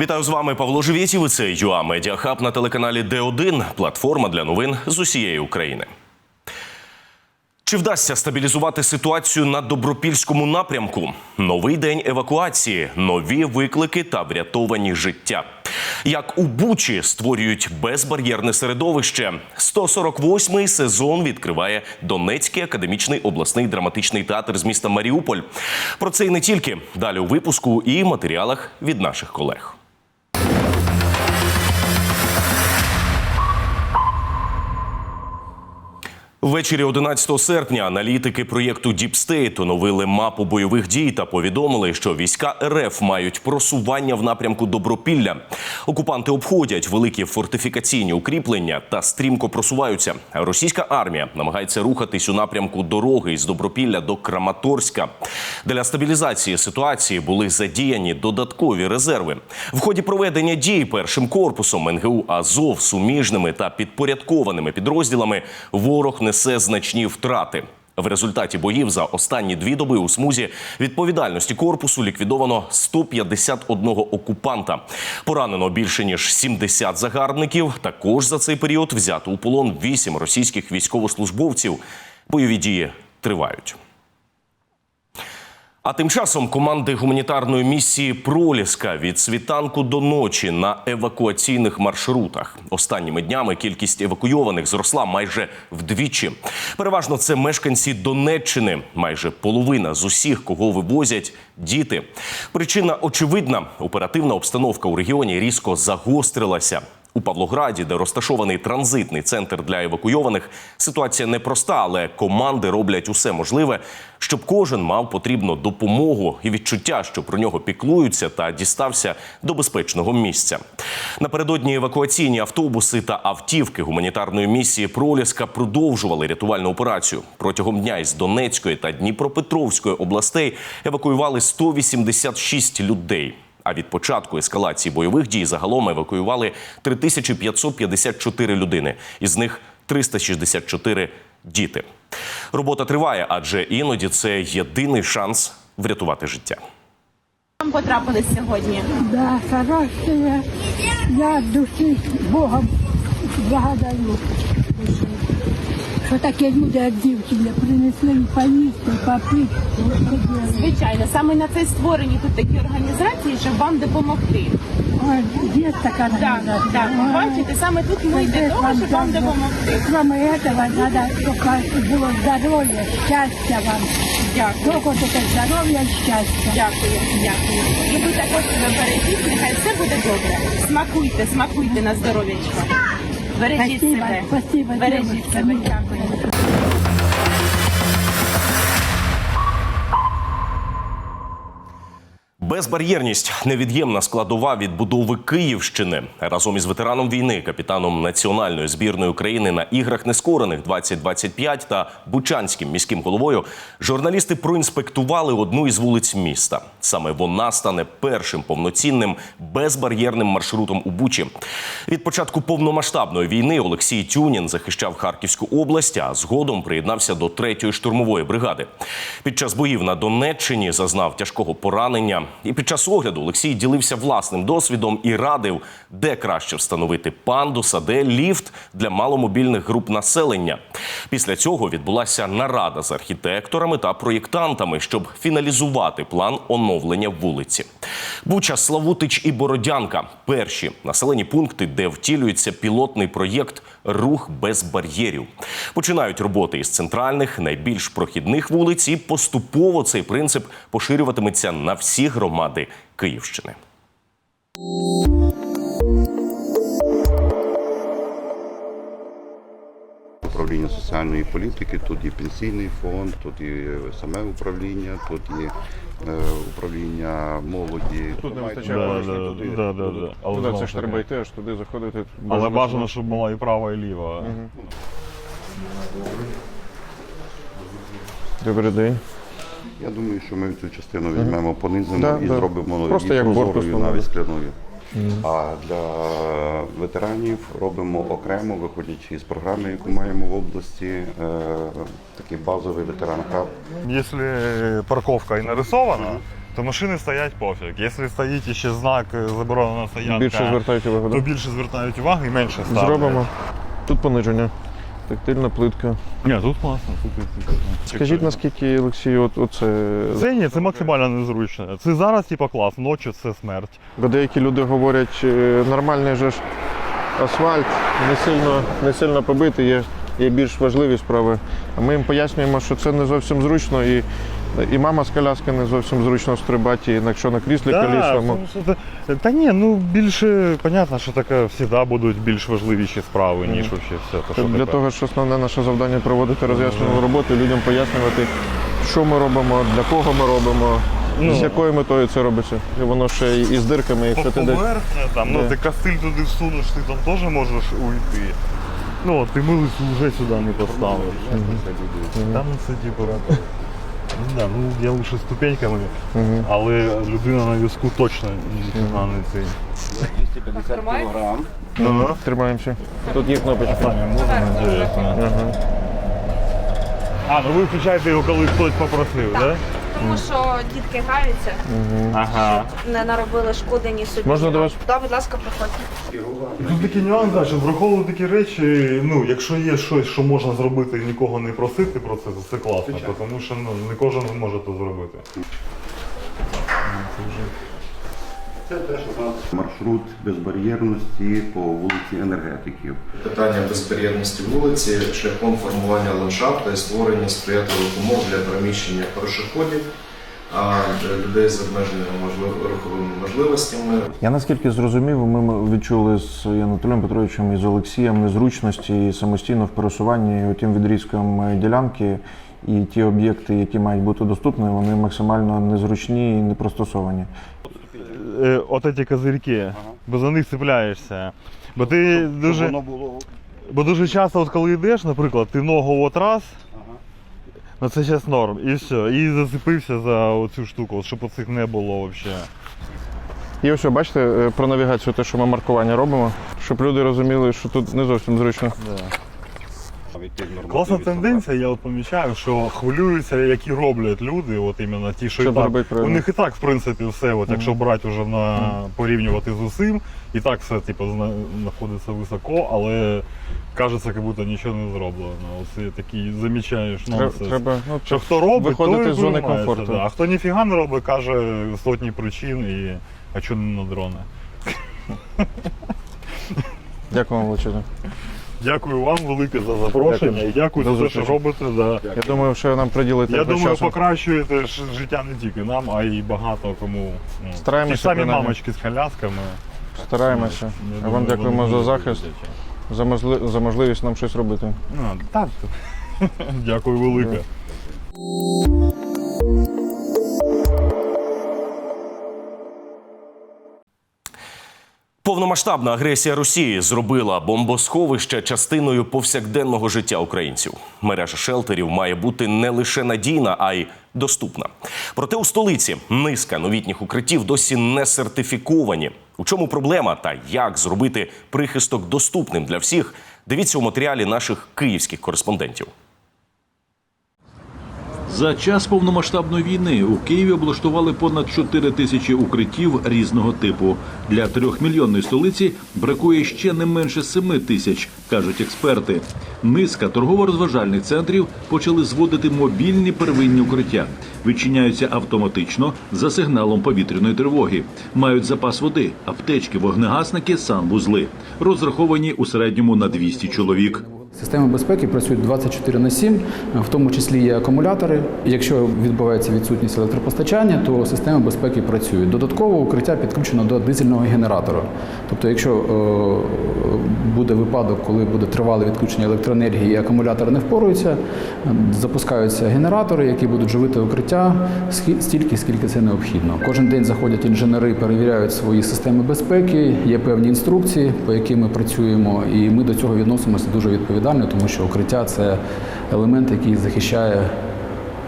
Вітаю з вами Павло Живєтів. і Це ЮА Медіахаб на телеканалі Д1, платформа для новин з усієї України. Чи вдасться стабілізувати ситуацію на добропільському напрямку? Новий день евакуації, нові виклики та врятовані життя. Як у Бучі створюють безбар'єрне середовище. 148-й сезон відкриває Донецький академічний обласний драматичний театр з міста Маріуполь. Про це і не тільки далі у випуску і матеріалах від наших колег. Ввечері 11 серпня аналітики проєкту State оновили мапу бойових дій та повідомили, що війська РФ мають просування в напрямку Добропілля. Окупанти обходять великі фортифікаційні укріплення та стрімко просуваються. Російська армія намагається рухатись у напрямку дороги із Добропілля до Краматорська. Для стабілізації ситуації були задіяні додаткові резерви. В ході проведення дій першим корпусом НГУ Азов суміжними та підпорядкованими підрозділами ворог несе значні втрати. В результаті боїв за останні дві доби у смузі відповідальності корпусу ліквідовано 151 окупанта. Поранено більше ніж 70 загарбників. Також за цей період взято у полон 8 російських військовослужбовців. Бойові дії тривають. А тим часом команди гуманітарної місії Проліска від світанку до ночі на евакуаційних маршрутах. Останніми днями кількість евакуйованих зросла майже вдвічі. Переважно це мешканці Донеччини. Майже половина з усіх, кого вивозять, діти. Причина очевидна: оперативна обстановка у регіоні різко загострилася. Павлограді, де розташований транзитний центр для евакуйованих, ситуація непроста, але команди роблять усе можливе, щоб кожен мав потрібну допомогу і відчуття, що про нього піклуються та дістався до безпечного місця. Напередодні евакуаційні автобуси та автівки гуманітарної місії Проліска продовжували рятувальну операцію. Протягом дня із Донецької та Дніпропетровської областей евакуювали 186 людей. А від початку ескалації бойових дій загалом евакуювали 3554 людини, із них 364 діти. Робота триває, адже іноді це єдиний шанс врятувати життя. Вам потрапили сьогодні. Да, хорошие. Я от души Богом благодарю. Що такі люди, як дівчина, принесли поїсти, попити. Звичайно, саме на це створені тут такі організації, щоб вам допомогти. Ой, є така Так, організація. так, Ой, бачите, саме тут ми для того, щоб вам допомогти. Кроме этого, надо, чтобы було здоров'я, щастя вам. Дякую, Тільки таке здоров'я, щастя. дякую, дякую. І ви також себе бережіть, нехай все буде добре. Смакуйте, смакуйте на здоров'ячко. Бережіть Спасибо, себе. Бережіть себе. Дякую. Безбар'єрність невід'ємна складова відбудови Київщини разом із ветераном війни, капітаном національної збірної України на іграх нескорених 2025 та Бучанським міським головою. Журналісти проінспектували одну із вулиць міста. Саме вона стане першим повноцінним безбар'єрним маршрутом у Бучі. Від початку повномасштабної війни Олексій Тюнін захищав Харківську область, а згодом приєднався до третьої штурмової бригади. Під час боїв на Донеччині зазнав тяжкого поранення. І під час огляду Олексій ділився власним досвідом і радив, де краще встановити пандус, а де ліфт для маломобільних груп населення. Після цього відбулася нарада з архітекторами та проєктантами, щоб фіналізувати план оновлення вулиці. Буча, Славутич і Бородянка перші населені пункти, де втілюється пілотний проєкт Рух без бар'єрів. Починають роботи із центральних, найбільш прохідних вулиць, і поступово цей принцип поширюватиметься на всі громади Київщини. Управління соціальної політики, тут є пенсійний фонд, тут є саме управління, тут є е, управління молоді. Тут не вистачає туди- да, да, да. Але Туди це ж треба йти, аж туди заходити. Але бажано, щоб була і права, і ліва. Добрий день. Я думаю, що ми цю частину візьмемо, понизимо Да, і да. зробимо Просто її прозорою, навіть скляною. А для ветеранів робимо окремо, виходячи з програми, яку маємо в області, е, такий базовий ветеран хаб. Якщо парковка і нарисована, то машини стоять пофіг. Якщо стоїть ще знак е, заборонена стоянка, Більше звертають увагу. то більше звертають увагу і менше ставлять. Зробимо. Тут пониження. Тактильна плитка. Ні, тут класно, тут тут- Скажіть, наскільки, Олексію, от, оце. Це ні, це максимально незручно. Це зараз, типа, клас, ночі це смерть. Бо деякі люди говорять, е, нормальний же ж асфальт, не сильно, не сильно побитий, є, є більш важливі справи. А ми їм пояснюємо, що це не зовсім зручно, і, і мама з коляски не зовсім зручно стрибати, і якщо на кріслі колісному. що це- та ні, ну більше, понятно, що таке завжди будуть більш важливіші справи, ніж вообще все. То, що Для тепер. того, що основне наше завдання проводити роз'яснювальну роботу, людям пояснювати, що ми робимо, для кого ми робимо, Ну. з якою метою це робиться. І воно ще і з дирками, якщо ти десь. Там, ну ти кастиль туди всунеш, ти там теж можеш уйти. Ну, ти милицю вже сюди не поставиш. Там це типу. Ну, да, ну я лучше ступеньками, але людина на візку точно ніфіга не цей. Ага. Тримаємося. Тут є кнопочка. Самі можна надіятися. А, ну ви включаєте його, коли хтось попросив, так? Да? Тому що дітки граються, Ага. не наробили шкоди ні собі. Можна до вас? Да, будь ласка, проходьте. Тут такі нюанси, що враховувати такі речі, ну, якщо є щось, що можна зробити і нікого не просити про це, то це класно, тому що ну, не кожен може це зробити. Це теж у нас маршрут безбар'єрності по вулиці енергетиків. питання безбар'єрності вулиці шляхом формування ландшафту і створення сприятливих умов для переміщення пішоходів, а для людей з обмеженими можлив- руховими можливостями. Я наскільки зрозумів, ми відчули з Анатолієм Петровичем і з Олексієм незручності самостійно в пересуванні тим відрізком е, ділянки. І ті об'єкти, які мають бути доступні, вони максимально незручні і не пристосовані. Е, от ці козирки, бо за них цепляєшся. Бо ти дуже, Воно було бо дуже часто, от коли йдеш, наприклад, ти ногу от раз, ну це зараз норм, і все, і зацепився за оцю штуку, от щоб оцих не було взагалі. І ось, бачите, е, про навігацію, те, що ми маркування робимо, щоб люди розуміли, що тут не зовсім зручно. Від тих нормативів. Класна тенденція, я от помічаю, що хвилюються, які роблять люди, от іменно ті, що і так, у них і так, в принципі, все, от, якщо брати вже на порівнювати з усім, і так все типу, знаходиться високо, але кажеться, як будто нічого не зроблено. Оце такий замічаєш нонсенс. треба ну, Що хто робить, виходити той з зони комфорту. Да. А хто ніфіга не робить, каже сотні причин і а чого не на дрони. Дякую вам величезно. Дякую вам велике за запрошення і дякую за те, що робите. Да. Я думаю, що нам приділити Я думаю, часу. покращуєте життя не тільки нам, а й багато кому. Ну, Стараємося, ті самі мамочки з колясками. Стараємося. А думаю, вам дякуємо за захист, за, можли... за можливість нам щось робити. Ну, так. Дякую велике. Повномасштабна агресія Росії зробила бомбосховище частиною повсякденного життя українців. Мережа шелтерів має бути не лише надійна, а й доступна. Проте у столиці низка новітніх укриттів досі не сертифіковані. У чому проблема та як зробити прихисток доступним для всіх? Дивіться у матеріалі наших київських кореспондентів. За час повномасштабної війни у Києві облаштували понад 4 тисячі укриттів різного типу. Для трьохмільйонної столиці бракує ще не менше 7 тисяч, кажуть експерти. Низка торгово-розважальних центрів почали зводити мобільні первинні укриття. Відчиняються автоматично за сигналом повітряної тривоги. Мають запас води, аптечки, вогнегасники, санвузли. Розраховані у середньому на 200 чоловік. Системи безпеки працюють 24 на 7, в тому числі є акумулятори. Якщо відбувається відсутність електропостачання, то системи безпеки працюють. Додатково укриття підключено до дизельного генератора. Тобто, якщо е, буде випадок, коли буде тривале відключення електроенергії і акумулятор не впорується, е, запускаються генератори, які будуть живити укриття стільки, скільки це необхідно. Кожен день заходять інженери, перевіряють свої системи безпеки. Є певні інструкції, по яким ми працюємо, і ми до цього відносимося дуже відповідально, тому що укриття це елемент, який захищає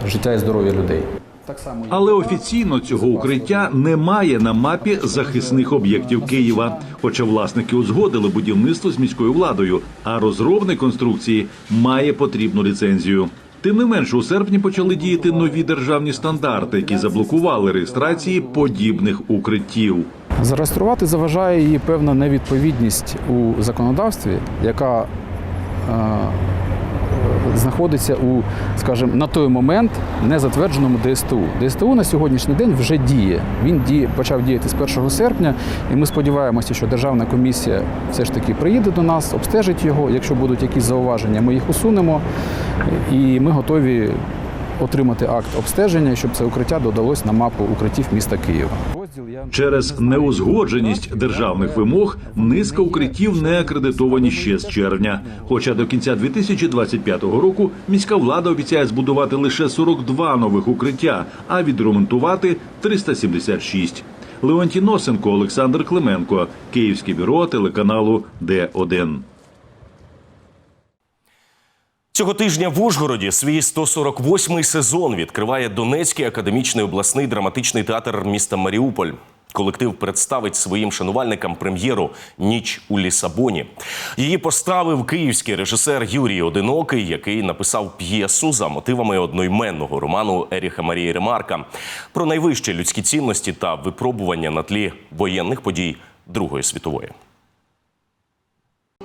життя і здоров'я людей. Так само Але офіційно цього укриття немає на мапі захисних об'єктів Києва. Хоча власники узгодили будівництво з міською владою, а розробник конструкції має потрібну ліцензію. Тим не менш, у серпні почали діяти нові державні стандарти, які заблокували реєстрації подібних укриттів. Зареєструвати заважає її певна невідповідність у законодавстві, яка е, знаходиться у, скажімо, на той момент незатвердженому ДСТУ. ДСТУ на сьогоднішній день вже діє. Він діє, почав діяти з 1 серпня, і ми сподіваємося, що державна комісія все ж таки приїде до нас, обстежить його. Якщо будуть якісь зауваження, ми їх усунемо, і ми готові отримати акт обстеження, щоб це укриття додалось на мапу укриттів міста Києва. Через неузгодженість державних вимог низка укриттів не акредитовані ще з червня. Хоча до кінця 2025 року міська влада обіцяє збудувати лише 42 нових укриття, а відремонтувати 376. Леонтій Носенко, Олександр Клименко, Київське бюро телеканалу Д1. Цього тижня в Ужгороді свій 148-й сезон відкриває Донецький академічний обласний драматичний театр міста Маріуполь. Колектив представить своїм шанувальникам прем'єру Ніч у Лісабоні. Її поставив київський режисер Юрій Одинокий, який написав п'єсу за мотивами одноіменного роману Еріха Марії Ремарка про найвищі людські цінності та випробування на тлі воєнних подій Другої світової.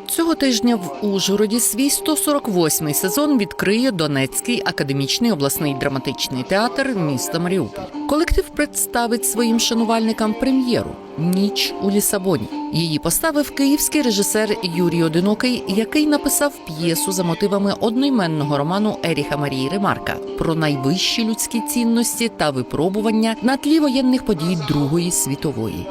Цього тижня в Ужгороді свій 148-й сезон відкриє Донецький академічний обласний драматичний театр міста Маріуполь. Колектив представить своїм шанувальникам прем'єру Ніч у Лісабоні. Її поставив київський режисер Юрій Одинокий, який написав п'єсу за мотивами одноіменного роману Еріха Марії Ремарка про найвищі людські цінності та випробування на тлі воєнних подій Другої світової.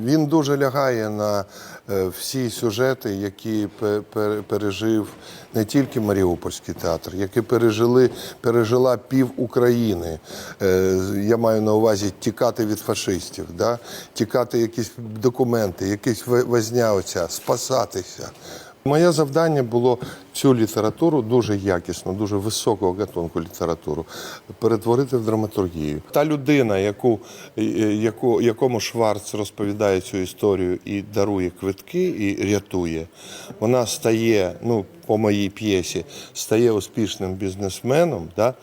Він дуже лягає на всі сюжети, які пе- пе- пережив не тільки Маріупольський театр, які пережили, пережила пів України. Е, Я маю на увазі тікати від фашистів, да? тікати якісь документи, якісь оця, спасатися. Моє завдання було цю літературу дуже якісну, дуже високого гатунку літературу перетворити в драматургію. Та людина, яку, яку, якому Шварц розповідає цю історію і дарує квитки, і рятує, вона стає, ну, по моїй п'єсі, стає успішним бізнесменом. Да?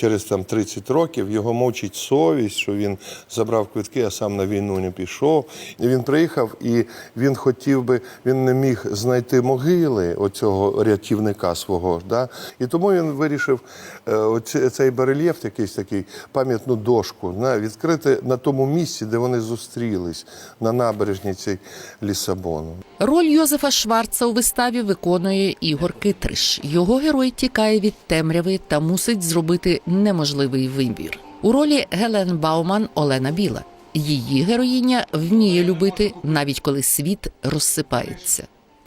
Через там 30 років його мучить совість, що він забрав квитки, а сам на війну не пішов. І він приїхав, і він хотів би, він не міг знайти могили оцього рятівника свого. Да? І тому він вирішив е, оці- цей барельєф, якийсь такий пам'ятну дошку, на, відкрити на тому місці, де вони зустрілись, на набережні цій Лісабону. Роль Йозефа Шварца у виставі виконує Ігор Китриш. Його герой тікає від темряви та мусить зробити неможливий вибір. У ролі Гелен Бауман Олена Біла. Її героїня вміє любити, навіть коли світ розсипається.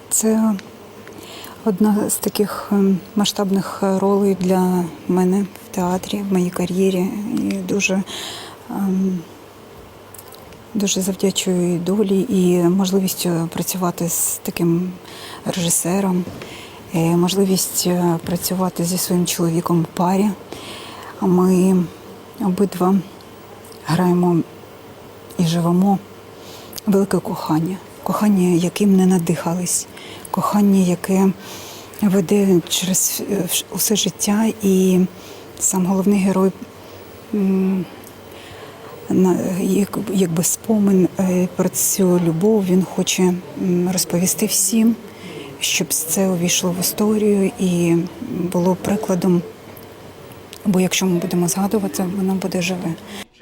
Це одна з таких ем, масштабних ролей для мене в театрі, в моїй кар'єрі. І дуже, ем, дуже завдячую долі і можливістю працювати з таким режисером, е, працювати зі своїм чоловіком в парі. Ми обидва граємо і живемо велике кохання. Кохання, яким не надихались, кохання, яке веде через е, усе життя, і сам головний герой якби спомин е, про цю любов він хоче розповісти всім, щоб це увійшло в історію і було прикладом. Бо якщо ми будемо згадувати, воно буде живе.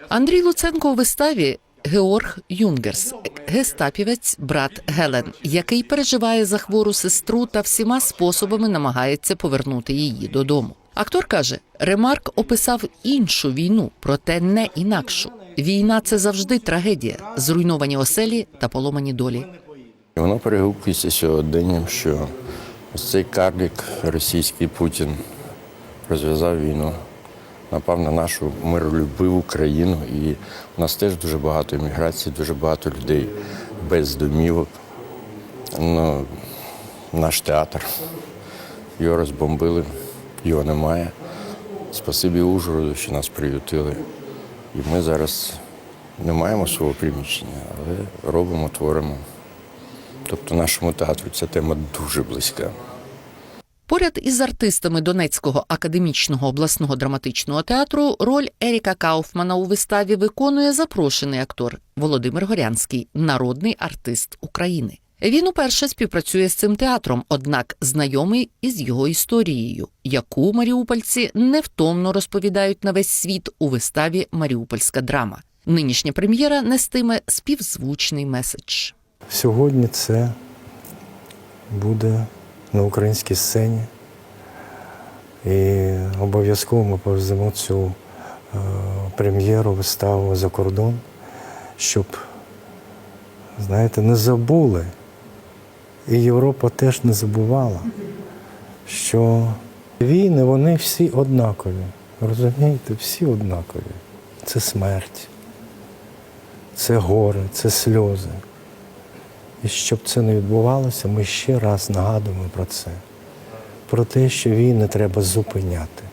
Андрій Луценко у виставі Георг Юнгерс, гестапівець, брат Гелен, який переживає за хвору сестру та всіма способами намагається повернути її додому. Актор каже, Ремарк описав іншу війну, проте не інакшу. Війна це завжди трагедія, зруйновані оселі та поломані долі. Воно перегукується сьогоденням, що ось цей карлік російський Путін розв'язав війну, напав на нашу миролюбиву країну. І у нас теж дуже багато імміграції, дуже багато людей без домівок. Ну, наш театр. Його розбомбили, його немає. Спасибі Ужгороду, що нас приютили. І ми зараз не маємо свого приміщення, але робимо, творимо. Тобто нашому театру ця тема дуже близька. Поряд із артистами Донецького академічного обласного драматичного театру роль Еріка Кауфмана у виставі виконує запрошений актор Володимир Горянський, народний артист України. Він уперше співпрацює з цим театром, однак знайомий із його історією, яку маріупольці невтомно розповідають на весь світ у виставі Маріупольська драма. Нинішня прем'єра нестиме співзвучний меседж. Сьогодні це буде на українській сцені. І обов'язково ми повеземо цю е, прем'єру, виставу за кордон, щоб, знаєте, не забули. І Європа теж не забувала, що війни вони всі однакові. Розумієте, всі однакові. Це смерть, це горе, це сльози. І щоб це не відбувалося, ми ще раз нагадуємо про це. Про те, що війни треба зупиняти.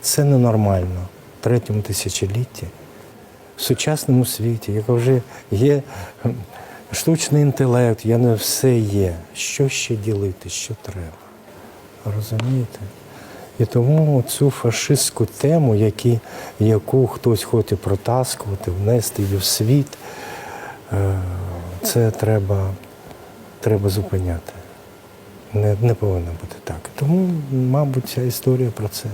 Це ненормально в третьому тисячолітті, в сучасному світі, яка вже є штучний інтелект, я не все є. Що ще ділити, що треба? Розумієте? І тому цю фашистську тему, які, яку хтось хоче протаскувати, внести її в світ, е, це треба, треба зупиняти. Не, не повинно бути так. Тому, мабуть, ця історія про це.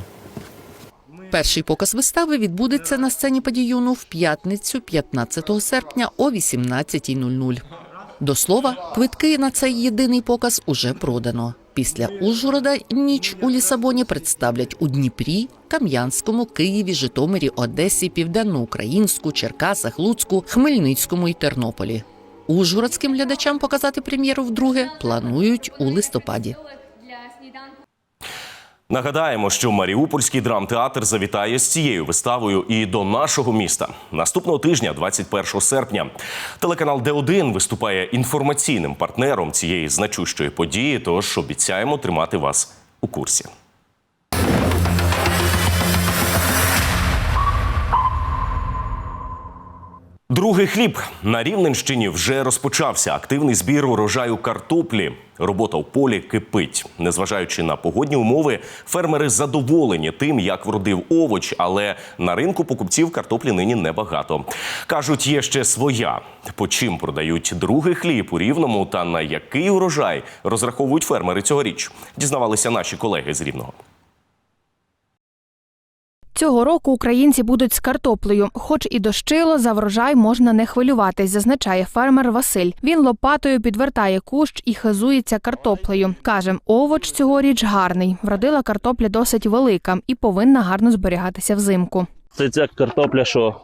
Перший показ вистави відбудеться на сцені Падіюну в п'ятницю, 15 серпня о 18.00. До слова, квитки на цей єдиний показ уже продано. Після Ужгорода ніч у Лісабоні представлять у Дніпрі, Кам'янському, Києві, Житомирі, Одесі, Південноукраїнську, Черкасах, Луцьку, Хмельницькому і Тернополі. Ужгородським глядачам показати прем'єру вдруге планують у листопаді. Нагадаємо, що Маріупольський драмтеатр завітає з цією виставою і до нашого міста. Наступного тижня, 21 серпня, телеканал Д1 виступає інформаційним партнером цієї значущої події. Тож обіцяємо тримати вас у курсі. Другий хліб на Рівненщині вже розпочався активний збір урожаю картоплі. Робота в полі кипить. Незважаючи на погодні умови, фермери задоволені тим, як вродив овоч, але на ринку покупців картоплі нині небагато. кажуть, є ще своя. По чим продають другий хліб у рівному та на який урожай розраховують фермери цьогоріч? Дізнавалися наші колеги з рівного. Цього року українці будуть з картоплею. Хоч і дощило, за врожай можна не хвилюватись, зазначає фермер Василь. Він лопатою підвертає кущ і хизується картоплею. Каже, овоч цьогоріч гарний. Вродила картопля досить велика і повинна гарно зберігатися взимку. Це ця картопля, що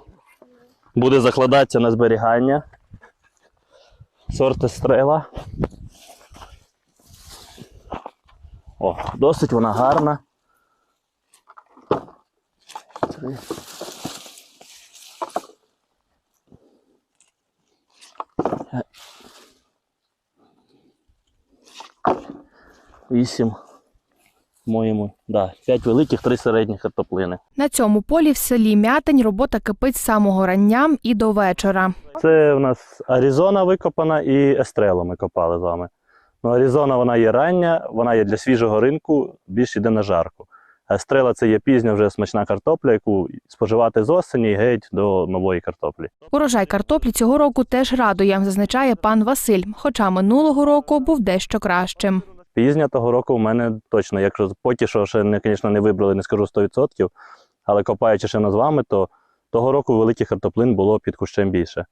буде закладатися на зберігання. Сорти стрела. О, досить вона гарна. Три. Вісім. Моєму, да, п'ять великих, три середніх картоплини. На цьому полі в селі Мятень робота кипить з самого рання і до вечора. Це у нас Аризона викопана і Естрело ми копали з вами. Ну, Аризона вона є рання, вона є для свіжого ринку, більш йде на жарку. А Естрела це є пізня вже смачна картопля, яку споживати з осені геть до нової картоплі. Урожай картоплі цього року теж радує, зазначає пан Василь. Хоча минулого року був дещо кращим. Пізня того року у мене точно, якщо поки що ще не, звісно, не вибрали, не скажу 100%, але копаючи ще з вами, то того року великих картоплин було під кущем більше.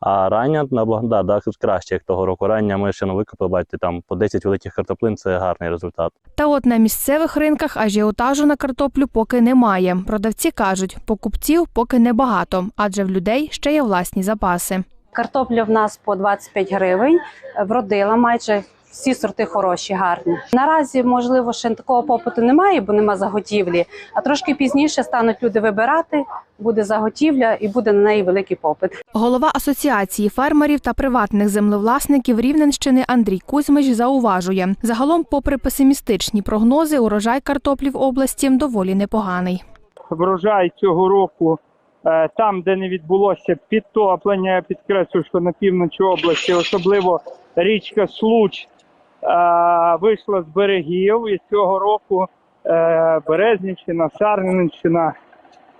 А рання на да, да, краще, як того року. Рання ми ще не викопали, бачите, там по 10 великих картоплин це гарний результат. Та от на місцевих ринках ажіотажу на картоплю поки немає. Продавці кажуть, покупців поки небагато, адже в людей ще є власні запаси. Картопля в нас по 25 гривень, вродила майже всі сорти хороші, гарні. Наразі, можливо, ще такого попиту немає, бо нема заготівлі. А трошки пізніше стануть люди вибирати, буде заготівля і буде на неї великий попит. Голова асоціації фермерів та приватних землевласників Рівненщини Андрій Кузьмич зауважує: загалом, попри песимістичні прогнози, урожай картоплі в області доволі непоганий. врожай цього року е, там, де не відбулося підтоплення, я підкреслю, що на півночі області, особливо річка Случ, вийшло з берегів. І цього року е, Березнівщина, Сарненщина,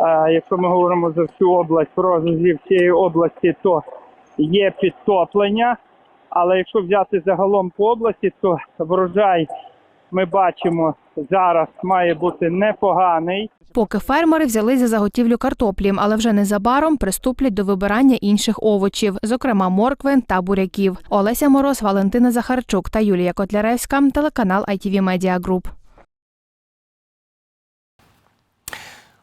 е, якщо ми говоримо за всю область, про цієї області, то є підтоплення. Але якщо взяти загалом по області, то врожай ми бачимо зараз має бути непоганий. Поки фермери взялись за заготівлю картоплі, але вже незабаром приступлять до вибирання інших овочів, зокрема моркви та буряків. Олеся Мороз, Валентина Захарчук та Юлія Котляревська, телеканал ITV Media Group.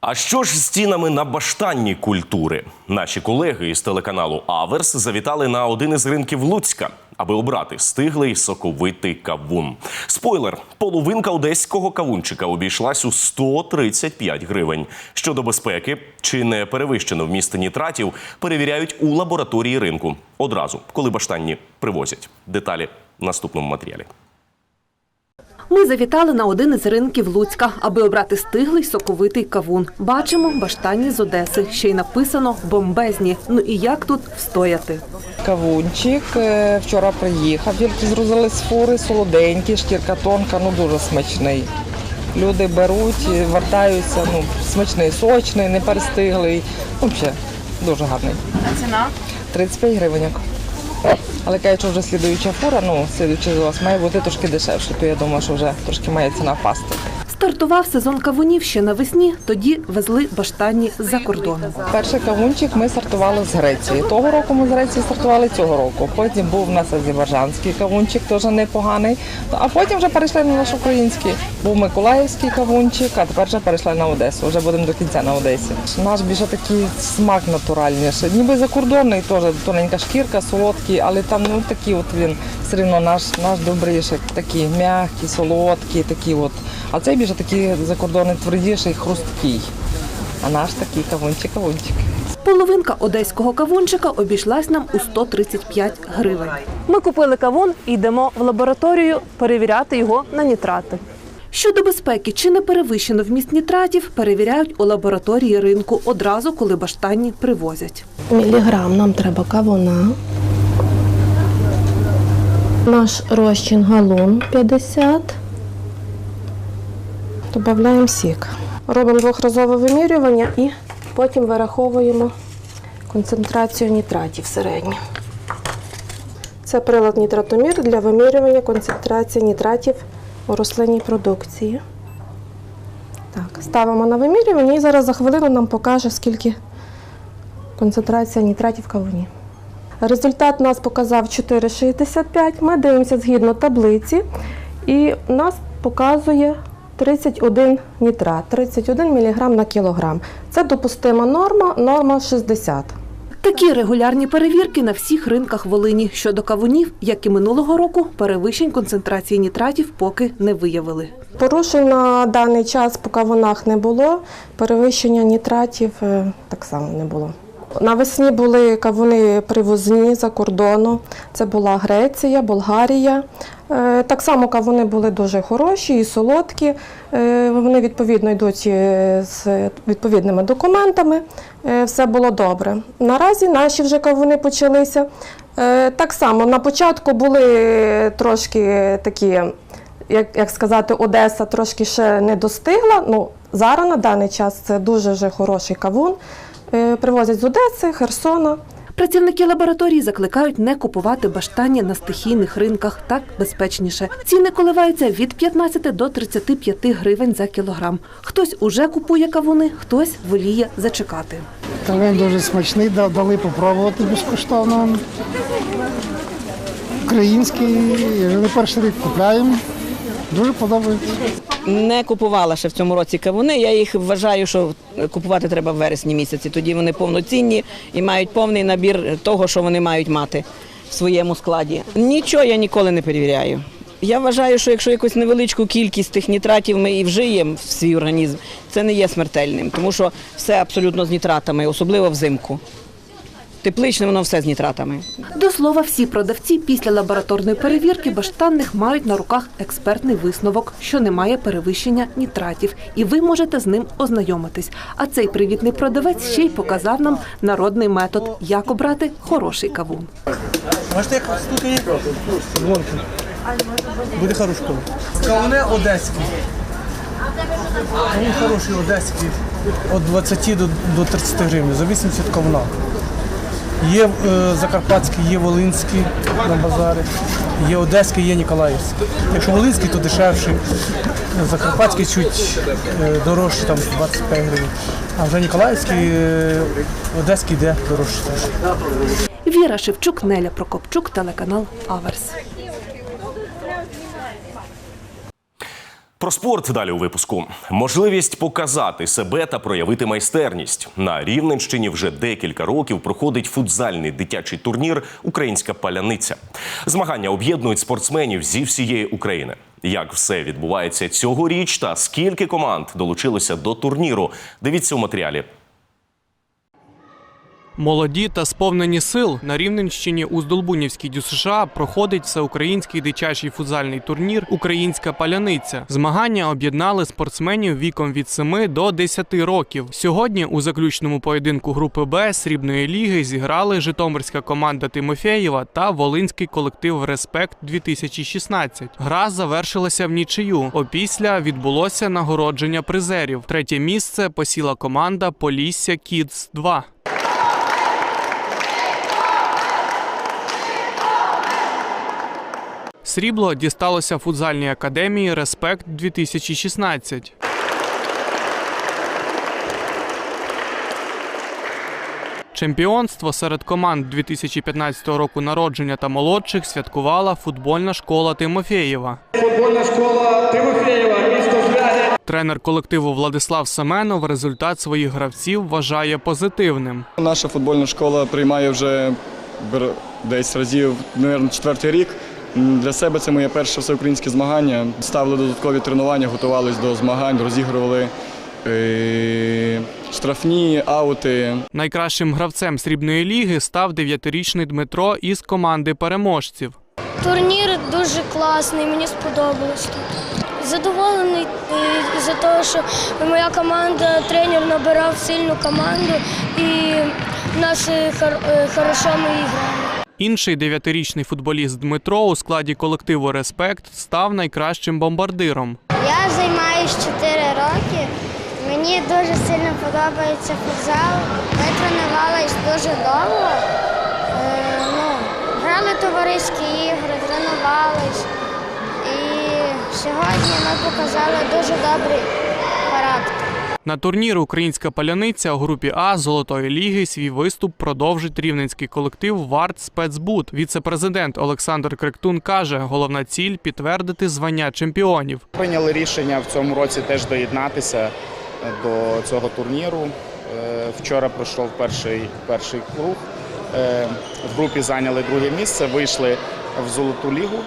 А що ж з цінами на баштанні культури? Наші колеги із телеканалу Аверс завітали на один із ринків Луцька, аби обрати стиглий соковитий кавун. Спойлер: половинка одеського кавунчика обійшлась у 135 гривень. Щодо безпеки, чи не перевищено вміст нітратів, перевіряють у лабораторії ринку одразу, коли баштанні привозять. Деталі в наступному матеріалі. Ми завітали на один із ринків Луцька, аби обрати стиглий соковитий кавун. Бачимо баштанні з Одеси. Ще й написано бомбезні. Ну і як тут встояти? Кавунчик е, вчора приїхав, тільки зрозили з фури, солоденький, шкірка тонка, ну дуже смачний. Люди беруть, вертаються, ну, смачний, сочний, не перестиглий. Взагалі, дуже гарний. А ціна? 35 гривень. Але кажуть, що вже слідуюча фура, ну, слідуюча з вас має бути трошки дешевше, то я думаю, що вже трошки має ціна впасти. Стартував сезон кавунів ще навесні. Тоді везли баштанні з-за кордону. Перший кавунчик ми стартували з Греції. Того року ми з Греції стартували цього року. Потім був у нас азербайджанський кавунчик, теж непоганий. А потім вже перейшли на наш український. Був Миколаївський кавунчик, а тепер вже перейшли на Одесу. Вже будемо до кінця на Одесі. Наш більше такий смак натуральніший. Ніби закордонний теж тоненька шкірка, солодкий, але там ну такий от він все одно наш, наш добріший, такий м'який, солодкий, такий от. А цей більше такий закордонний твердіший, хрусткий. А наш такий кавунчик, кавунчик. Половинка одеського кавунчика обійшлась нам у 135 гривень. Ми купили кавун і йдемо в лабораторію перевіряти його на нітрати. Щодо безпеки, чи не перевищено вміст нітратів, перевіряють у лабораторії ринку одразу, коли баштанні привозять. Міліграм нам треба кавуна. Наш розчин галун 50. Додаємо сік. Робимо двохразове вимірювання і потім вираховуємо концентрацію нітратів середню. Це прилад нітратомір для вимірювання концентрації нітратів у рослинній продукції. Так, ставимо на вимірювання і зараз за хвилину нам покаже, скільки концентрація нітратів в кавуні. Результат нас показав 4,65. Ми дивимося згідно таблиці, і нас показує 31 нітрат, 31 мг на кілограм. Це допустима норма, норма 60. Такі регулярні перевірки на всіх ринках Волині. Щодо кавунів, як і минулого року, перевищень концентрації нітратів поки не виявили. Порушень на даний час по кавунах не було, перевищення нітратів е, так само не було. Навесні були кавуни привозні за кордону. Це була Греція, Болгарія. Е, Так само кавуни були дуже хороші і солодкі. Е, Вони відповідно йдуть е, з відповідними документами. Все було добре. Наразі наші вже кавуни почалися. Так само на початку були трошки такі як, як сказати, Одеса трошки ще не достигла. Ну, зараз на даний час це дуже вже хороший кавун. Е, Привозять з Одеси, Херсона. Працівники лабораторії закликають не купувати баштання на стихійних ринках так безпечніше. Ціни коливаються від 15 до 35 гривень за кілограм. Хтось уже купує кавуни, хтось воліє зачекати. Кавун дуже смачний, да- дали попробувати безкоштовно. Український, не перший рік купляємо. Дуже подобається. Не купувала ще в цьому році кавуни. Я їх вважаю, що купувати треба в вересні місяці. Тоді вони повноцінні і мають повний набір того, що вони мають мати в своєму складі. Нічого я ніколи не перевіряю. Я вважаю, що якщо якусь невеличку кількість тих нітратів ми і вжиємо в свій організм, це не є смертельним, тому що все абсолютно з нітратами, особливо взимку. Тепличне воно все з нітратами. До слова, всі продавці після лабораторної перевірки баштанних мають на руках експертний висновок, що немає перевищення нітратів, і ви можете з ним ознайомитись. А цей привітний продавець ще й показав нам народний метод, як обрати хороший кавун. Можете як тут Буде хороша школа. Кавуни одеські. Кавун хороший одеський. Від 20 до, до 30 гривень, за 80 кавуна. Є е, закарпатський, є волинський на базарі, є одеський, є ніколаївський. Якщо волинський, то дешевший. Закарпатський чуть е, дорожчий, там 25 гривень. А вже ніколаївський, е, одеський йде дорожче теж. Віра Шевчук, Неля Прокопчук, телеканал Аверс. Про спорт далі у випуску. Можливість показати себе та проявити майстерність. На Рівненщині вже декілька років проходить футзальний дитячий турнір Українська паляниця. Змагання об'єднують спортсменів зі всієї України. Як все відбувається цьогоріч та скільки команд долучилося до турніру? Дивіться у матеріалі. Молоді та сповнені сил на Рівненщині у Здолбунівській ДЮСШ проходить всеукраїнський дитячий футзальний турнір Українська паляниця. Змагання об'єднали спортсменів віком від 7 до 10 років. Сьогодні у заключному поєдинку групи Б срібної ліги зіграли Житомирська команда Тимофєєва та Волинський колектив Респект 2016 Гра завершилася в нічию. Опісля відбулося нагородження призерів. Третє місце посіла команда Полісся Кідс 2 Срібло дісталося футзальній академії Респект 2016 Чемпіонство серед команд 2015 року народження та молодших святкувала футбольна школа Тимофєєва. Футбольна школа Тимофєєва, місто Звягель. Тренер колективу Владислав Семенов результат своїх гравців вважає позитивним. Наша футбольна школа приймає вже десь разів, мабуть, четвертий рік. Для себе це моє перше всеукраїнське змагання. Ставили додаткові тренування, готувалися до змагань, розігрували е- штрафні, аути. Найкращим гравцем срібної ліги став дев'ятирічний Дмитро із команди переможців. Турнір дуже класний, мені сподобалось тут. Задоволений е, за того, що моя команда, тренер набирав сильну команду і наші хор- е, хорошо ми грали. Інший дев'ятирічний футболіст Дмитро у складі колективу Респект став найкращим бомбардиром. Я займаюся 4 роки. Мені дуже сильно подобається футзал. Ми тренувалися дуже довго. Е, ну, грали товариські ігри, тренувались. І сьогодні ми показали дуже добрий характер. На турнір Українська паляниця у групі А Золотої ліги свій виступ продовжить рівненський колектив Варт Спецбут. Віце-президент Олександр Кректун каже, головна ціль підтвердити звання чемпіонів. Прийняли рішення в цьому році теж доєднатися до цього турніру. Е, Вчора пройшов перший, перший круг. Е, В групі зайняли друге місце, вийшли в золоту лігу,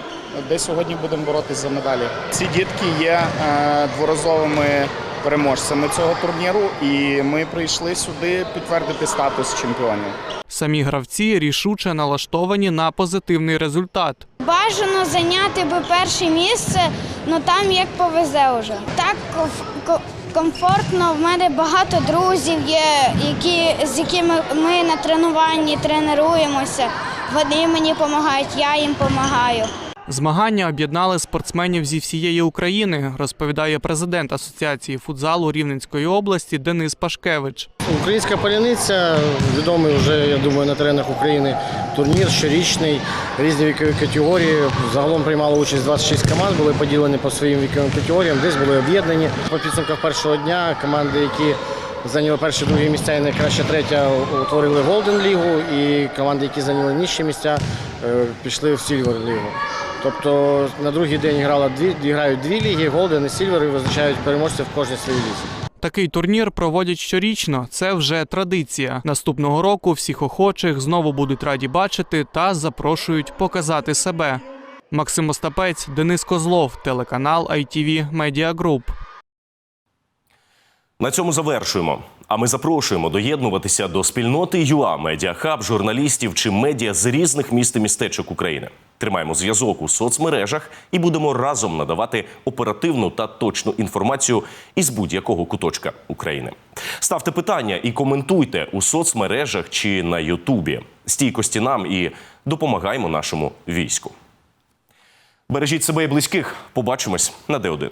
де сьогодні будемо боротися за медалі. Ці дітки є е, дворазовими переможцями цього турніру, і ми прийшли сюди підтвердити статус чемпіонів. Самі гравці рішуче налаштовані на позитивний результат. Бажано зайняти би перше місце, але там як повезе вже. Так комф- ко- комфортно. В мене багато друзів є, які, з якими ми на тренуванні тренуємося. Вони мені допомагають, я їм допомагаю. Змагання об'єднали спортсменів зі всієї України, розповідає президент Асоціації футзалу Рівненської області Денис Пашкевич. Українська паляниця відомий вже, я думаю, на теренах України турнір щорічний, різні вікові категорії. Загалом приймало участь 26 команд, були поділені по своїм віковим категоріям, десь були об'єднані. По підсумках першого дня команди, які зайняли перші другі місця і найкраща третя, утворили Голден Лігу, і команди, які зайняли нижчі місця, е, пішли в Сільвер Лігу. Тобто на другий день грала дві, грають дві ліги, Голден і Сільвер, і визначають переможців в кожній своїй лізі. Такий турнір проводять щорічно. Це вже традиція. Наступного року всіх охочих знову будуть раді бачити та запрошують показати себе. Максим Остапець, Денис Козлов, телеканал ITV Media Group. На цьому завершуємо. А ми запрошуємо доєднуватися до спільноти ЮА Медіахаб, журналістів чи медіа з різних міст і містечок України. Тримаємо зв'язок у соцмережах і будемо разом надавати оперативну та точну інформацію із будь-якого куточка України. Ставте питання і коментуйте у соцмережах чи на Ютубі. Стійкості нам і допомагаємо нашому війську. Бережіть себе і близьких. Побачимось на Д1.